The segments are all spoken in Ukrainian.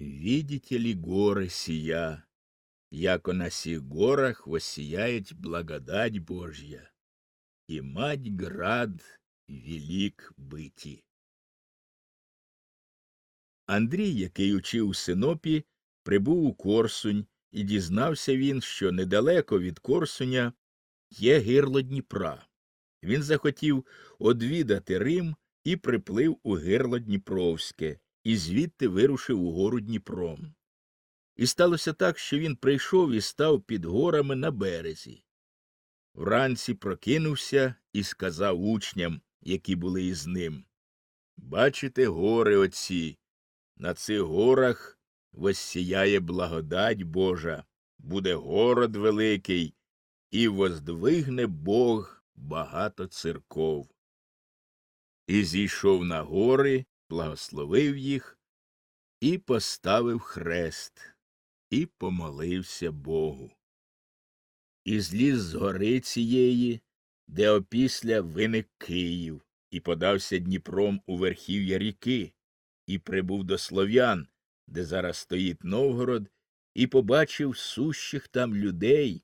Видите ли горы сия, яко на сих горах воссияет благодать Божья, и мать град велик биті. Андрій, який учив у Синопі, прибув у Корсунь, і дізнався він, що недалеко від Корсуня є гирло Дніпра. Він захотів одвідати Рим і приплив у гирло Дніпровське, і звідти вирушив угору Дніпром. І сталося так, що він прийшов і став під горами на березі. Вранці прокинувся і сказав учням, які були із ним Бачите гори оці, на цих горах воссіяє благодать Божа, буде город великий, і воздвигне Бог багато церков. І зійшов на гори, благословив їх, і поставив хрест, і помолився Богу. І зліз з гори цієї, де опісля виник Київ, і подався Дніпром у верхів'я ріки, і прибув до слов'ян, де зараз стоїть Новгород, і побачив сущих там людей,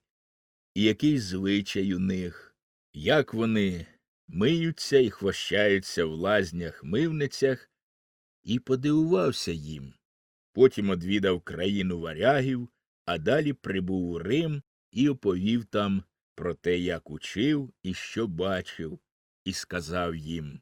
і який звичай у них, як вони миються і хвощаються в лазнях мивницях, і подивувався їм. Потім одвідав країну варягів, а далі прибув у Рим і оповів там про те, як учив і що бачив, і сказав їм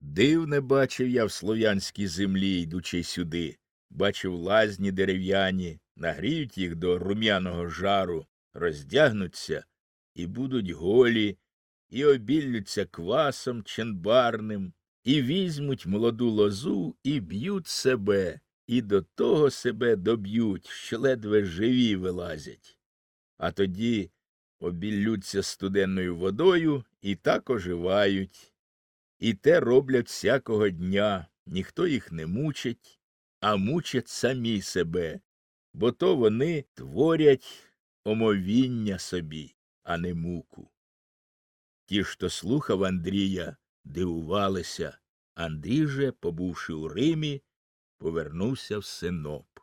Дивне бачив я в слов'янській землі, йдучи сюди, бачив лазні дерев'яні, нагріють їх до рум'яного жару, роздягнуться і будуть голі, і обіллються квасом ченбарним, і візьмуть молоду лозу і б'ють себе, і до того себе доб'ють, що ледве живі вилазять. А тоді обіллються студенною водою і так оживають. І те роблять всякого дня, ніхто їх не мучить, а мучать самі себе, бо то вони творять омовіння собі, а не муку. Ті, хто слухав Андрія, дивувалися. Андрій же, побувши у Римі, повернувся в Синоп.